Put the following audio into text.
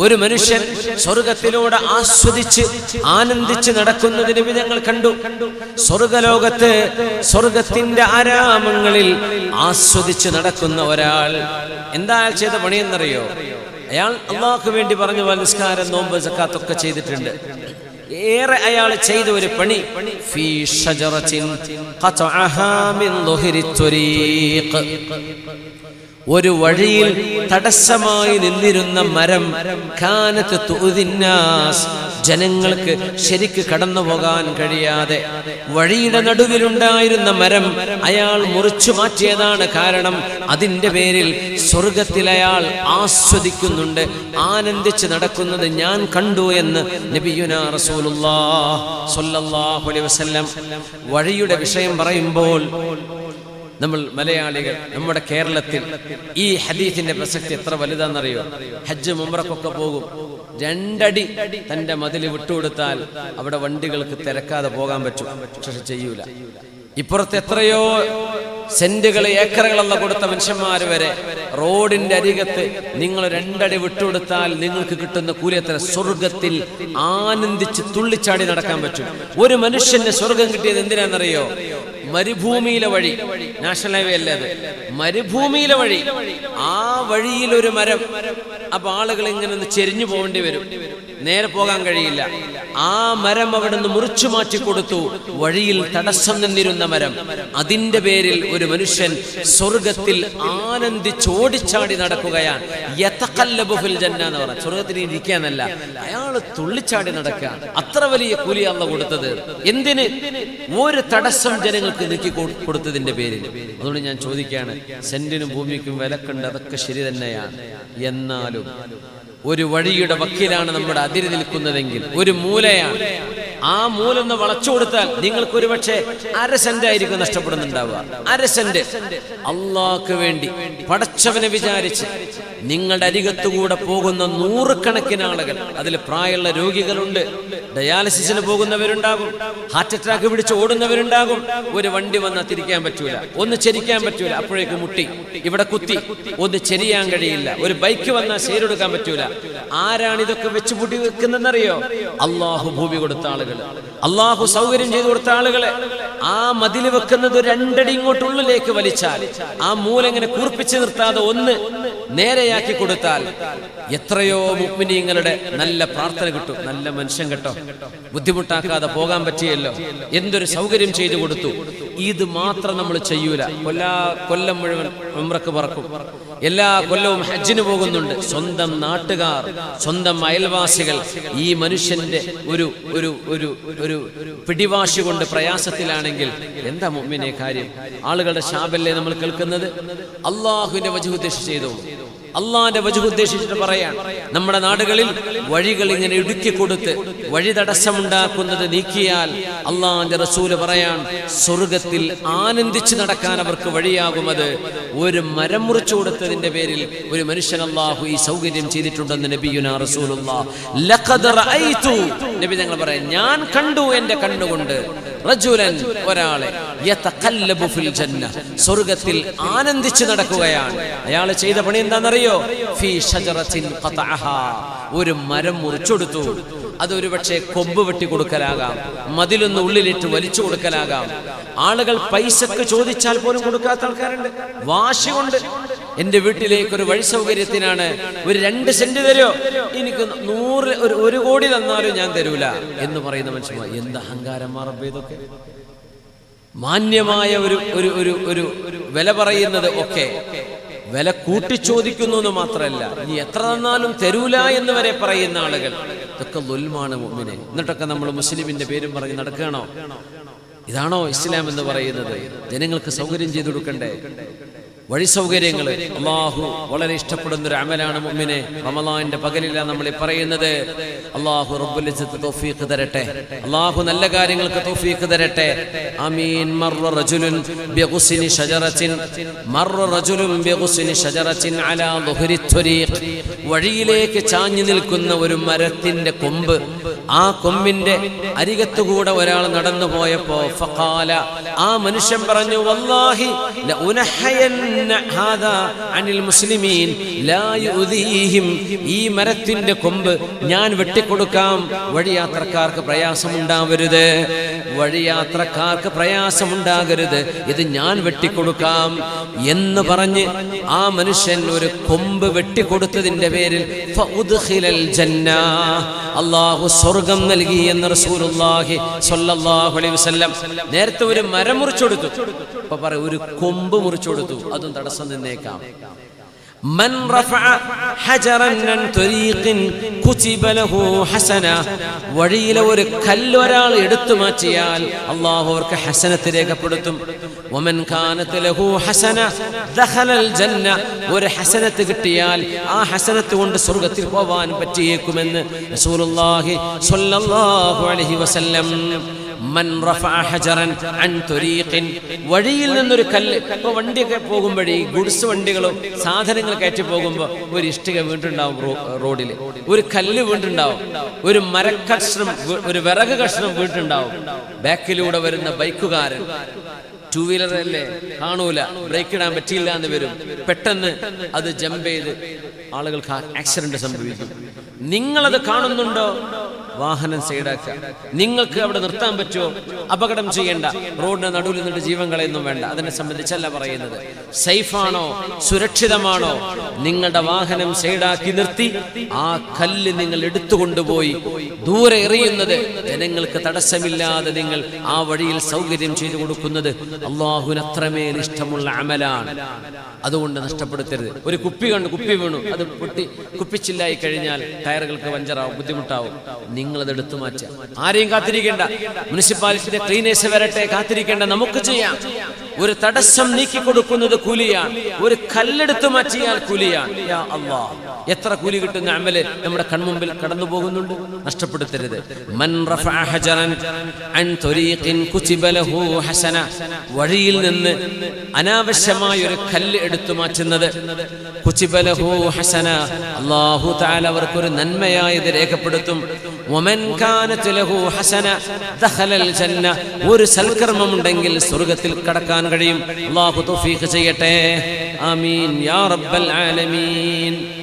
ഒരു മനുഷ്യൻ സ്വർഗത്തിലൂടെ ആസ്വദിച്ച് ആനന്ദിച്ച് നടക്കുന്നതിന് ഞങ്ങൾ കണ്ടു. സ്വർഗലോകത്ത് സ്വർഗത്തിന്റെ ആരാമങ്ങളിൽ ആസ്വദിച്ച് നടക്കുന്ന ഒരാൾ. എന്താ ചെയ്ത പണിയെന്നറിയോ അയാൾ അള്ളാഹ്ക്ക് വേണ്ടി പറഞ്ഞു പോലെ നിസ്കാരം നോമ്പ് സക്കാത്തൊക്കെ ചെയ്തിട്ടുണ്ട്. ഏറെ അയാൾ ചെയ്ത ഒരു പണി ഒരു വഴിയിൽ തടസ്സമായി നിന്നിരുന്ന മരം കാനത്ത് തുഉദിന്നാസ്. ജനങ്ങൾക്ക് ശരിക്ക് കടന്നു പോകാൻ കഴിയാതെ വഴിയുടെ നടുവിലുണ്ടായിരുന്ന മരം അയാൾ മുറിച്ചു മാറ്റിയതാണ് കാരണം അതിന്റെ പേരിൽ സ്വർഗത്തിൽ അയാൾ ആസ്വദിക്കുന്നുണ്ട് ആനന്ദിച്ച് നടക്കുന്നത് ഞാൻ കണ്ടു എന്ന് നബിയുന റസൂലുല്ലാ സ്വല്ലല്ലാഹു അലൈഹി വസല്ലം വഴിയുടെ വിഷയം പറയുമ്പോൾ നമ്മൾ മലയാളികൾ നമ്മുടെ കേരളത്തിൽ ഈ ഹദീസിന്റെ പ്രസക്തി എത്ര വലുതാണെന്നറിയോ? ഹജ്ജ് മുമ്പറക്കൊക്കെ പോകും. രണ്ടടി തന്റെ മതിൽ വിട്ടുകൊടുത്താൽ അവിടെ വണ്ടികൾക്ക് തിരക്കാതെ പോകാൻ പറ്റും. പക്ഷെ ചെയ്യൂല. ഇപ്പുറത്ത് എത്രയോ സെന്റുകൾ ഏക്കറുകളെല്ലാം കൊടുത്ത മനുഷ്യന്മാർ വരെ റോഡിന്റെ അരികത്ത് നിങ്ങൾ രണ്ടടി വിട്ടുകൊടുത്താൽ നിങ്ങൾക്ക് കിട്ടുന്ന കൂലിയത്ര? സ്വർഗത്തിൽ ആനന്ദിച്ച് തുള്ളിച്ചാടി നടക്കാൻ പറ്റും. ഒരു മനുഷ്യന് സ്വർഗം കിട്ടിയത് എന്തിനാണെന്നറിയോ? മരുഭൂമിയിലെ വഴി. നാഷണൽ ഹൈവേ അല്ലേ അത്? മരുഭൂമിയിലെ വഴി. ആ വഴിയിൽ ഒരു മരം. അപ്പൊ ആളുകൾ ഇങ്ങനെ ചെരിഞ്ഞു പോകേണ്ടി വരും. നേരെ പോകാൻ കഴിയില്ല. ആ മരം അവിടുന്ന് മുറിച്ചു മാറ്റി കൊടുത്തു. വഴിയിൽ തടസ്സം നിന്നിരുന്ന മരം. അതിന്റെ പേരിൽ ഒരു മനുഷ്യൻ സ്വർഗത്തിൽ ആനന്ദിച്ച് ഓടിച്ചാടി നടക്കുകയാണ്. യതഖല്ലബു ഫിൽ ജന്ന എന്ന് പറഞ്ഞ സ്വർഗത്തിൽ ഇരിക്കാനല്ല അയാൾ തുള്ളിച്ചാടി നടക്കുക അത്ര വലിയ കൂലി അല്ല കൊടുത്തത്. എന്തിന്? ഒരു തടസ്സം ജനങ്ങൾക്ക് നീക്കി കൊടുത്തതിന്റെ പേരിൽ. അതുകൊണ്ട് ഞാൻ ചോദിക്കുകയാണ് സെന്റിനും ഭൂമിക്കും വിലക്കുണ്ട് അതൊക്കെ ശരി തന്നെയാണ്. എന്നാലും ഒരു വഴിയുടെ വക്കീലാണ് നമ്മുടെ അതിരി നിൽക്കുന്നതെങ്കിൽ ഒരു മൂലയാണ്. ആ മൂലൊന്ന് വളച്ചു കൊടുത്താൽ നിങ്ങൾക്ക് ഒരു പക്ഷേ അര സെന്റ് ആയിരിക്കും നഷ്ടപ്പെടുന്നുണ്ടാവുക. അര സെന്റ്. അള്ളാഹ്ക്ക് വേണ്ടി പടച്ചവനെ വിചാരിച്ച് നിങ്ങളുടെ അരികത്തുകൂടെ പോകുന്ന നൂറുകണക്കിന് ആളുകൾ അതിൽ പ്രായമുള്ള രോഗികളുണ്ട് ഡയാലിസിസിന് പോകുന്നവരുണ്ടാകും ഹാർട്ട് അറ്റാക്ക് പിടിച്ച് ഓടുന്നവരുണ്ടാകും. ഒരു വണ്ടി വന്നാൽ തിരിക്കാൻ പറ്റൂല ഒന്ന് ചെരിക്കാൻ പറ്റൂല അപ്പോഴേക്ക് മുട്ടി ഇവിടെ കുത്തി ഒന്ന് ചെരിയാൻ കഴിയില്ല ഒരു ബൈക്ക് വന്നാൽ ശേരെടുക്കാൻ പറ്റൂല. ആരാണ് ഇതൊക്കെ വെച്ച് പൂട്ടി വെക്കുന്നതെന്നറിയോ? അള്ളാഹു ഭൂമി കൊടുത്ത ആളുകൾ. അള്ളാഹു സൗകര്യം ചെയ്തു കൊടുത്ത ആളുകളെ. ആ മതിൽ വെക്കുന്നത് രണ്ടടി ഇങ്ങോട്ടുള്ളിലേക്ക് വലിച്ചാൽ ആ മൂലങ്ങനെ കൂർപ്പിച്ചു നിർത്താതെ ഒന്ന് നേരെയാക്കി കൊടുത്താൽ എത്രയോ മുഗ്മിനീങ്ങളുടെ നല്ല പ്രാർത്ഥന കിട്ടും നല്ല മനുഷ്യൻ കേട്ടോ. ബുദ്ധിമുട്ടാക്കാതെ പോകാൻ പറ്റിയല്ലോ. എന്തൊരു സൗകര്യം ചെയ്തു കൊടുത്തു. ഇത് മാത്രം നമ്മൾ ചെയ്യൂല. കൊല്ലാ കൊല്ലം മുഴുവൻ ഉംറക്ക് പറക്കും. എല്ലാ കൊല്ലവും ഹജ്ജിന് പോകുന്നുണ്ട്. സ്വന്തം നാട്ടുകാർ സ്വന്തം അയൽവാസികൾ ഈ മനുഷ്യന്റെ ഒരു ഒരു ഒരു ഒരു പിടിവാശി കൊണ്ട് പ്രയാസത്തിലാണെങ്കിൽ എന്താ മുമ്മിനെ കാര്യം? ആളുകളുടെ ശാപല്ലേ നമ്മൾ കേൾക്കുന്നത്? അള്ളാഹുവിന്റെ വജു ഉദ്ദേശിച്ച് ചെയ്തു അള്ളാന്റെ വജു ഉദ്ദേശിച്ചിട്ട് പറയാണ്. നമ്മുടെ നാടുകളിൽ വഴികൾ ഇങ്ങനെ ഇടുക്കി കൊടുത്ത് വഴി തടസ്സമുണ്ടാക്കുന്നത് നീക്കിയാൽ അള്ളാന്റെ റസൂൽ പറയാണ് സ്വർഗത്തിൽ ആനന്ദിച്ച് നടക്കാൻ അവർക്ക് വഴിയാകുമത് ഒരു മരം മുറിച്ചു കൊടുത്തതിന്റെ പേരിൽ ഒരു മനുഷ്യൻ അള്ളാഹു ഈ സൗകര്യം ചെയ്തിട്ടുണ്ടെന്ന് നബിയുന റസൂലുള്ള. നബി ഞങ്ങൾ പറയാം ഞാൻ കണ്ടു എന്റെ കണ്ണുകൊണ്ട്. റജുലൻ ഒരാളെ ഫിൽ ജന്ന സ്വർഗത്തിൽ ആനന്ദിച്ച് നടക്കുകയാണ്. അയാൾ ചെയ്ത പണി എന്താണെന്നറിയോ? ഫീ ഷജറത്തിൻ ഒരു മരം മുറിച്ചെടുത്തു. അതൊരു പക്ഷേ കൊമ്പ് വെട്ടി കൊടുക്കലാകാം മതിലൊന്ന് ഉള്ളിലിട്ട് വലിച്ചു കൊടുക്കലാകാം. ആളുകൾ പൈസക്ക് ചോദിച്ചാൽ പോലും കൊടുക്കാത്ത ആൾക്കാരുണ്ട്. വാശി കൊണ്ട് എന്റെ വീട്ടിലേക്ക് ഒരു വഴി സൗകര്യത്തിനാണ് ഒരു രണ്ട് സെന്റ് തരുമോ? എനിക്ക് നൂറ് ഒരു ഒരു കോടി തന്നാലും ഞാൻ തരൂല എന്ന് പറയുന്ന മനുഷ്യന്മാർ. എന്ത് അഹങ്കാരം മാറബേ ഇതൊക്കെ? മാന്യമായ ഒരു ഒരു ഒരു ഒരു വില പറയുന്നത് ഒക്കെ വില കൂട്ടിച്ചോദിക്കുന്നു എന്ന് മാത്രമല്ല നീ എത്ര തന്നാലും തരൂല എന്ന് വരെ പറയുന്ന ആളുകൾ. ഇതൊക്കെ ദുൽമാണ് മുമ്പിനെ എന്നിട്ടൊക്കെ നമ്മൾ മുസ്ലിമിന്റെ പേരും പറഞ്ഞ് നടക്കുകയാണോ? ഇതാണോ ഇസ്ലാം എന്ന് പറയുന്നത്? ജനങ്ങൾക്ക് സൗകര്യം ചെയ്തു കൊടുക്കണ്ടേ? വഴി സൗകര്യങ്ങൾ അള്ളാഹു വളരെ ഇഷ്ടപ്പെടുന്ന ഒരു അമലാണ് മുമ്മിനെ റമലാന്റെ പകലില്ല നമ്മൾ പറയുന്നത്. അള്ളാഹു റബ്ബുലിസത്ത് തൗഫീഖ് തരട്ടെ. അള്ളാഹു നല്ല കാര്യങ്ങൾക്ക് തൗഫീഖ് തരട്ടെ. ആമീൻ മർറ റജുലുൻ ബിഗുസ്നി ഷജറത്തിൻ മർറ റജുലുൻ ബിഗുസ്നി ഷജറത്തിൻ അലാ ദുഹരി വഴിയിലേക്ക് ചാഞ്ഞു നിൽക്കുന്ന ഒരു മരത്തിന്റെ കൊമ്പ് ആ കൊമ്പിന്റെ അരികത്തുകൂടെ ഒരാൾ നടന്നു പോയപ്പോ ഫഖാല ആ മനുഷ്യൻ പറഞ്ഞു വല്ലാഹി അനിൽ മുസ്ലിമീൻ ഈ മരത്തിന്റെ കൊമ്പ് ഞാൻ വെട്ടിക്കൊടുക്കാം. വഴിയാത്രക്കാർക്ക് പ്രയാസമുണ്ടാവരുത്. വഴിയാത്രക്കാർക്ക് പ്രയാസമുണ്ടാകരുത്. ഇത് ഞാൻ വെട്ടിക്കൊടുക്കാം. എന്ന് പറഞ്ഞ് ആ മനുഷ്യൻ ഒരു കൊമ്പ് വെട്ടിക്കൊടുത്തതിന്റെ പേരിൽ അള്ളാഹു സ്വർഗം നൽകി എന്ന് റസൂലുള്ളാഹി സ്വല്ലല്ലാഹു അലൈഹി വസല്ലം നേരത്തെ ഒരു മരം മുറിച്ചു കൊടുത്തു അപ്പൊ പറ ഒരു കൊമ്പ് മുറിച്ചു കൊടുത്തു അതും തടസ്സം നിന്നേക്കാം. من رفع حجرا عن طريق كتب له حسنة വഴിയിലെ ഒരു കല്ല് ഒരാൾ എടുത്തു മാറ്റിയാൽ അള്ളാഹു അവർക്ക് ഹസനത്ത് രേഖപ്പെടുത്തും വമൻ കാനത്ത് ലഹു ഹസന ദഖലൽ ജന്ന ഒരു ഹസനത്ത് കിട്ടിയാൽ ആ ഹസനത്ത് കൊണ്ട് സ്വർഗ്ഗത്തിൽ പോവാൻ പറ്റിയേക്കുമെന്ന് റസൂലുള്ളാഹി സ്വല്ലല്ലാഹു അലൈഹി വസല്ലം വഴിയിൽ നിന്നൊരു കല്ല്. ഇപ്പൊ വണ്ടിയൊക്കെ പോകുമ്പോഴേ ഗുഡ്സ് വണ്ടികളും സാധനങ്ങൾ കയറ്റി പോകുമ്പോൾ ഒരു ഇഷ്ടിക വീണ്ടുണ്ടാവും റോഡിൽ ഒരു കല്ല് വീണ്ടുണ്ടാവും. ഒരു മരക്കഷ്ണം ഒരു വിറക് കഷ്ണം വീണ്ടുണ്ടാവും. ബാക്കിലൂടെ വരുന്ന ബൈക്കുകാരൻ. ടൂ വീലർ അല്ലേ കാണൂല. ബ്രേക്ക് ഇടാൻ പറ്റിയില്ല എന്ന് വരും. പെട്ടെന്ന് അത് ജമ്പ് ചെയ്ത് ആളുകൾക്ക് ആക്സിഡന്റ് സംഭവിക്കും. നിങ്ങളത് കാണുന്നുണ്ടോ? വാഹനം സൈഡാക്കുക. നിങ്ങൾക്ക് അവിടെ നിർത്താൻ പറ്റുമോ? അപകടം ചെയ്യേണ്ട. റോഡിന് നടുവിൽ നിന്നിട്ട് ജീവൻ കളയൊന്നും വേണ്ട. അതിനെ സംബന്ധിച്ചല്ല പറയുന്നത്. സേഫാണോ? സുരക്ഷിതമാണോ? നിങ്ങളുടെ വാഹനം സൈഡാക്കി നിർത്തി ആ കല്ല് നിങ്ങൾ എടുത്തുകൊണ്ടുപോയി ദൂരെ എറിയുന്നത് ജനങ്ങൾക്ക് തടസ്സമില്ലാതെ നിങ്ങൾ ആ വഴിയിൽ സൗകര്യം ചെയ്തു കൊടുക്കുന്നത് അള്ളാഹുവിന് അത്രമേൽ ഇഷ്ടമുള്ള അമലാണ്. അതുകൊണ്ട് നഷ്ടപ്പെടുത്തരുത്. ഒരു കുപ്പി കണ്ട് കുപ്പി വീണു. അത് പൊട്ടി കുപ്പിച്ചില്ലായി കഴിഞ്ഞാൽ ടയറുകൾക്ക് പഞ്ചറാവും ബുദ്ധിമുട്ടാവും. നിങ്ങളത് എടുത്തു മാറ്റുക ആരെയും കാത്തിരിക്കേണ്ട. മുനിസിപ്പാലിറ്റിയുടെ ക്ലീനേഴ്സ് വരട്ടെ കാത്തിരിക്കേണ്ട. നമുക്ക് ചെയ്യാം. ഒരു തടസ്സം നീക്കി കൊടുക്കുന്നത് കൂലിയാണ്. ഒരു കല്ലെടുത്ത് മാറ്റിയാൽ കൂലിയാണ്. എത്ര കൂലി കിട്ടുന്ന അമൽ നമ്മുടെ കൺമുമ്പിൽ കടന്നു പോകുന്നുണ്ട്? നഷ്ടപ്പെടുത്തരുത്. വഴിയിൽ നിന്ന് അനാവശ്യമായ ഒരു കല്ല് എടുത്തു മാറ്റുന്നത്. ഹസന. അല്ലാഹു തആല അവർക്ക് ഒരു നന്മയായത് രേഖപ്പെടുത്തും. ഒരു സൽക്കർമ്മമുണ്ടെങ്കിൽ സ്വർഗത്തിൽ കടക്കാൻ കഴിയും. അല്ലാഹു തൗഫീഖ് ചെയ്യട്ടെ. ആമീൻ. യാ റബ്ബൽ ആലമീൻ.